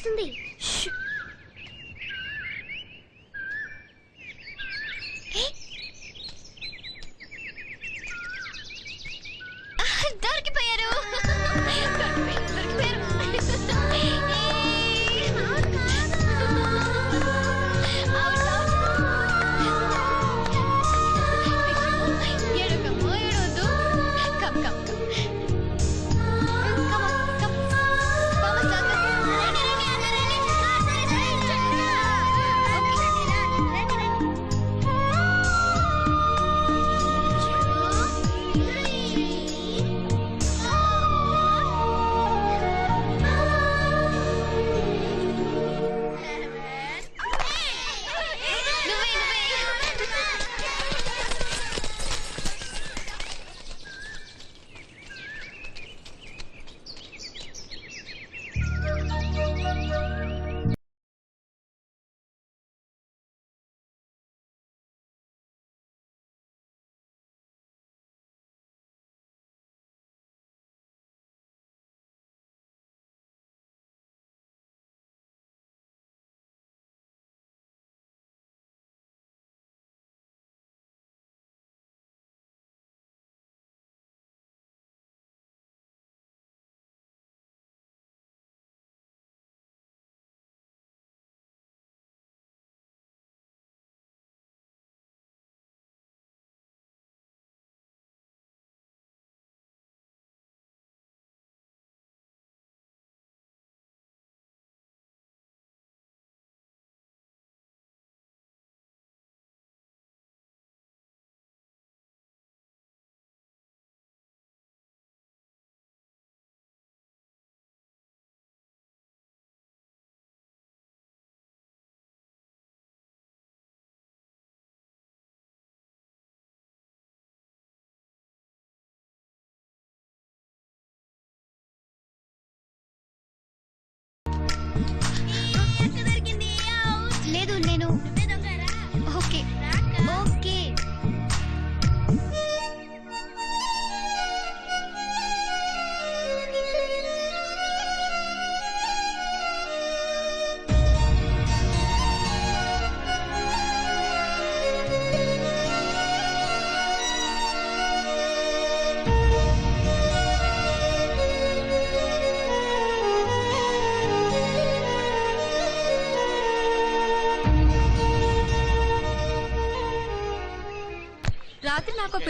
వస్తుంది. దొరికిపోయి.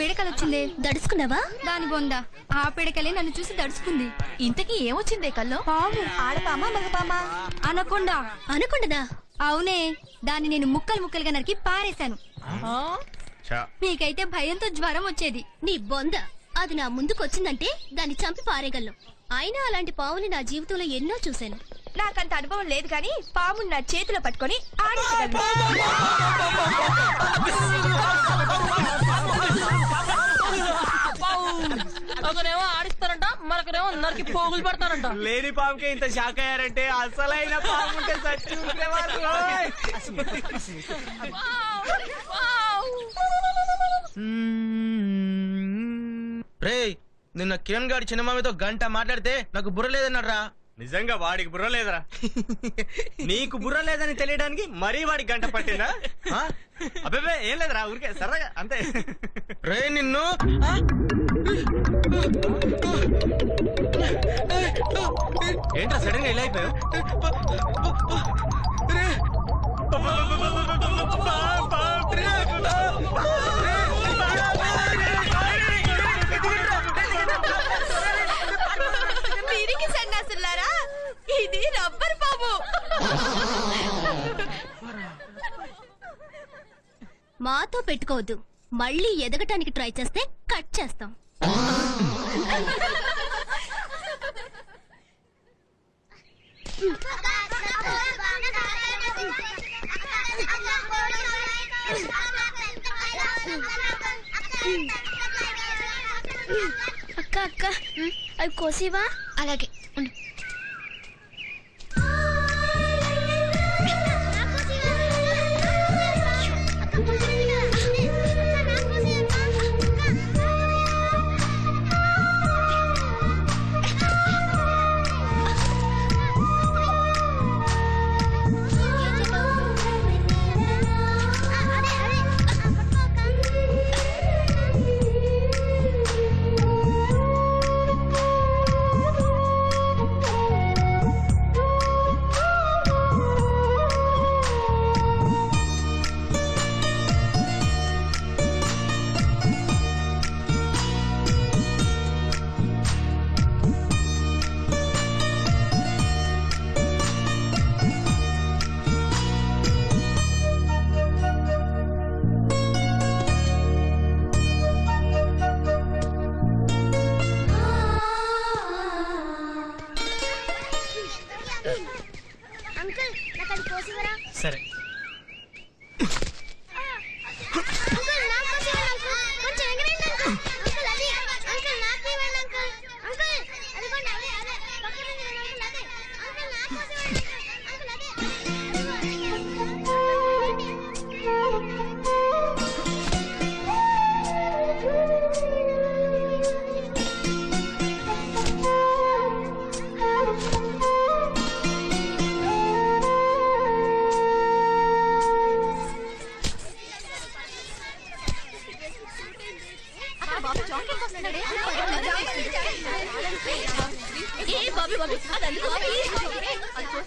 పీడకలు వచ్చిందే దడుచుకున్నావా? దాని బొంద. ఆ పీడకలే నన్ను చూసి దడుచుకుంది. ఇంతకీ ఏమొచ్చిందే కల్లో? పాము ఆడపామా మగపామా? అనకుండా. అనుకుండదా? అవునే. దాన్ని నేను ముక్కలు ముక్కలుగా నరికి పారేశాను. మీకైతే భయంతో జ్వరం వచ్చేది. నీ బొంద. అది నా ముందుకు వచ్చిందంటే దాన్ని చంపి పారేయగలను. అయినా అలాంటి పావుని నా జీవితంలో ఎన్నో చూశాను. నాకంత అనుభవం లేదు కానీ పాము నా చేతిలో పట్టుకొని ఆడించగలను. ఒకరేమో ఆడిస్తారంట మరొకరేమో నరికి పోగులు పెడతారంట లేని పాముకే ఇంత షాక్ అయ్యారంటే అసలైన పాము ఉంటే సచ్చి ఉండేవారు ఓయ్. రేయ్ నిన్న కిరణ్ గారి చిన్నమామితో గంట మాట్లాడితే నాకు బుర్ర లేదన్నారా నిజంగా వాడికి బుర్ర లేదురా. నీకు బుర్ర లేదని తెలియడానికి మరీ వాడికి గంట పట్టిందా? అబ్బే ఏం లేదురా ఊరికే సరదాగా అంతే. రే నిన్ను. ఏంట్రా సడన్గా ఇలా అయిపోయావు? మాతో పెట్టుకోవద్దు. మళ్ళీ ఎదగటానికి ట్రై చేస్తే కట్ చేస్తాం. అక్క అక్క. అవి కోసివా? అలాగే ఉండు. అంకుల్ నాకు అది పోసివరా సరే.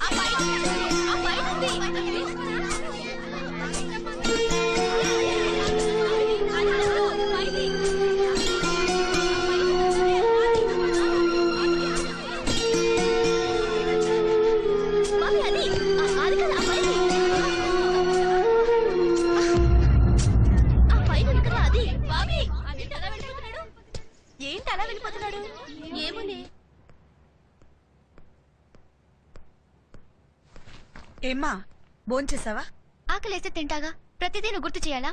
అబ్బాయి అబ్బాయి ఏమ్మా భోంచేసావా? ఆకలేస్తే తింటాగా. ప్రతిదీ నువ్వు గుర్తు చేయాలా?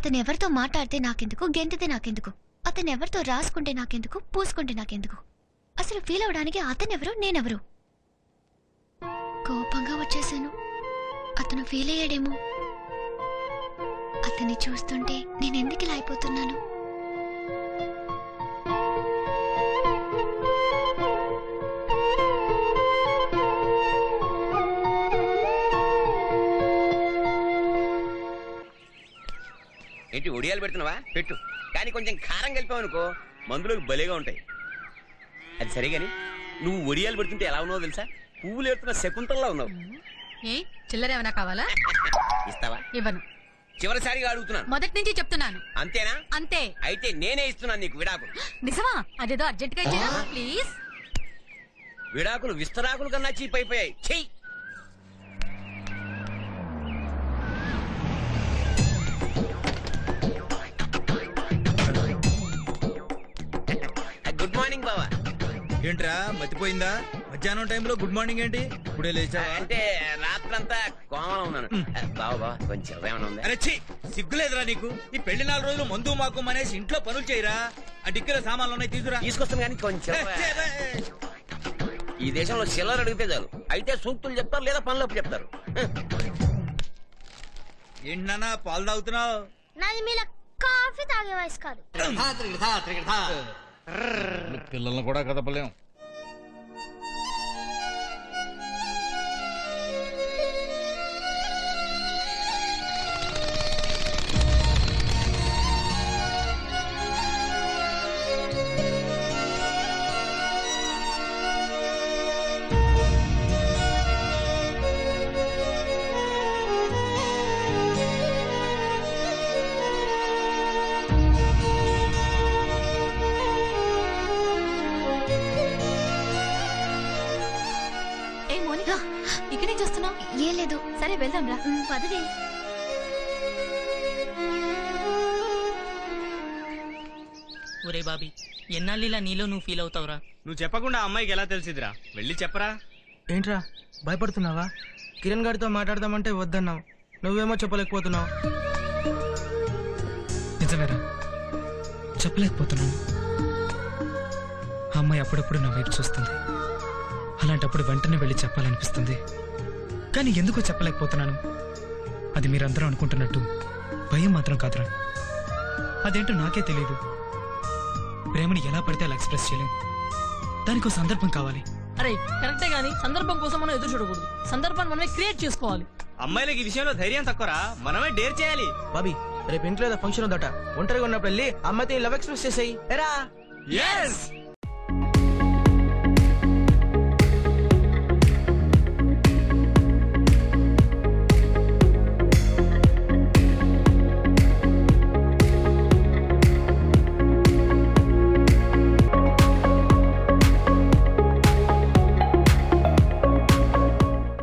అతను ఎవరితో మాట్లాడితే నాకెందుకు? గెంతితే నాకెందుకు? అతను ఎవరితో రాసుకుంటే నాకెందుకు? పూసుకుంటే నాకెందుకు? అసలు ఫీల్ అవడానికి అతనెవరు? ఎవరు నేనెవరు? కోపంగా వచ్చేసాను. అతను ఫీల్ అయ్యాడేమో. అతన్ని చూస్తుంటే నేనెందుకు ఇలా అయిపోతున్నాను? ఏంటి ఒడియాలు పెడుతున్నావా? పెట్టు. కానీ కొంచెం కారం కలిపావు అనుకో మందులోకి భలేగా ఉంటాయి. అది సరే గాని నువ్వు ఒడియాలు పెడుతుంటే ఎలా ఉన్నావో తెలుసా? పువ్వులు ఎడుతున్న శకుంతల్లా ఉన్నావు. ఏ చిల్లర ఏమైనా కావాలా? ఇస్తావా? ఇవ్వను. చివరిసారిగా అడుగుతున్నాను. మొదటి నుంచి చెప్తున్నాను. అంతేనా? అంతే. అయితే నేనే ఇస్తున్నాను నీకు విడాకులు. నిజమా? అదేదో అర్జెంట్గా ఇచ్చేనా ప్లీజ్. విడాకులు విస్తరాకులు కన్నా చీప్ అయిపోయాయి. చెయ్యి. ఏంట్రా మర్చిపోయిందా మధ్యాహ్నం టైంలో గుడ్ మార్నింగ్ ఏంటి? ఇప్పుడే లేచావా? అంటే రాత్రంతా కోమలో ఉన్నాను. బావా బావా కొంచెం ఏమైనా ఉందా? అరే ఛీ సిగ్గులేదురా నీకు. ఈ పెళ్ళి నాలుగు రోజులు మందు మాకు అనేసి ఇంట్లో పనులు చేయరా? ఆ డిక్కీలో సామాన్లు ఉన్నాయి తీసుకురా. తీసుకొస్తాను కానీ కొంచెం. ఈ దేశంలో చిల్లర అడిగితే చాలు. అయితే సూక్తులు చెప్తారు లేదా పనులు చెప్తారు. ఏంటి నాన్న పాలు తాగుతున్నావు? నాది మీలా కాఫీ తాగే వయసు కాదు. పిల్లల్ని కూడా కదపలేం. సరే వెళ్దాం రా పదవే ఒరే బాబీ ఎన్నాళ్ళిలా నీలో నువ్వు ఫీల్ అవుతావురా? నువ్వు చెప్పకుండా ఆ అమ్మాయికి ఎలా తెలిసిదిరా వెళ్ళి చెప్పరా. ఏంట్రా భయపడుతున్నావా? కిరణ్ గారితో మాట్లాడదామంటే వద్దన్నావు. నువ్వేమో చెప్పలేకపోతున్నావు. నిజమేరా చెప్పలేకపోతున్నాను. ఆ అమ్మాయి అప్పుడప్పుడు నా వైపు చూస్తుంది. అలాంటప్పుడు వెంటనే వెళ్ళి చెప్పాలనిపిస్తుంది. కానీ ఎందుకో చెప్పలేకపోతున్నాను. అది మీరందరూ అనుకుంటున్నట్టు. భయం మాత్రం కాదురా. అదేంటో నాకే తెలియదు ప్రేమని ఎలా పడితే అలా ఎక్స్ప్రెస్ చేయలేం. దానికో సందర్భం కావాలి. అరే కరెక్టే గానీ సందర్భం కోసం మనం ఎదురు చూడకూడదు. సందర్భాన్ని మనమే క్రియేట్ చేసుకోవాలి. అమ్మాయిలకి ఈ విషయంలో ధైర్యం తక్కువరా? మనమే డేర్ చేయాలి. బాబీ రేపు ఇంట్లో ఏదో ఫంక్షన్ ఉందట. ఒంటరిగా ఉన్నప్పుడు వెళ్ళి అమ్మాయితో లవ్ ఎక్స్ప్రెస్ చేసేయి. ఎరా? ఎస్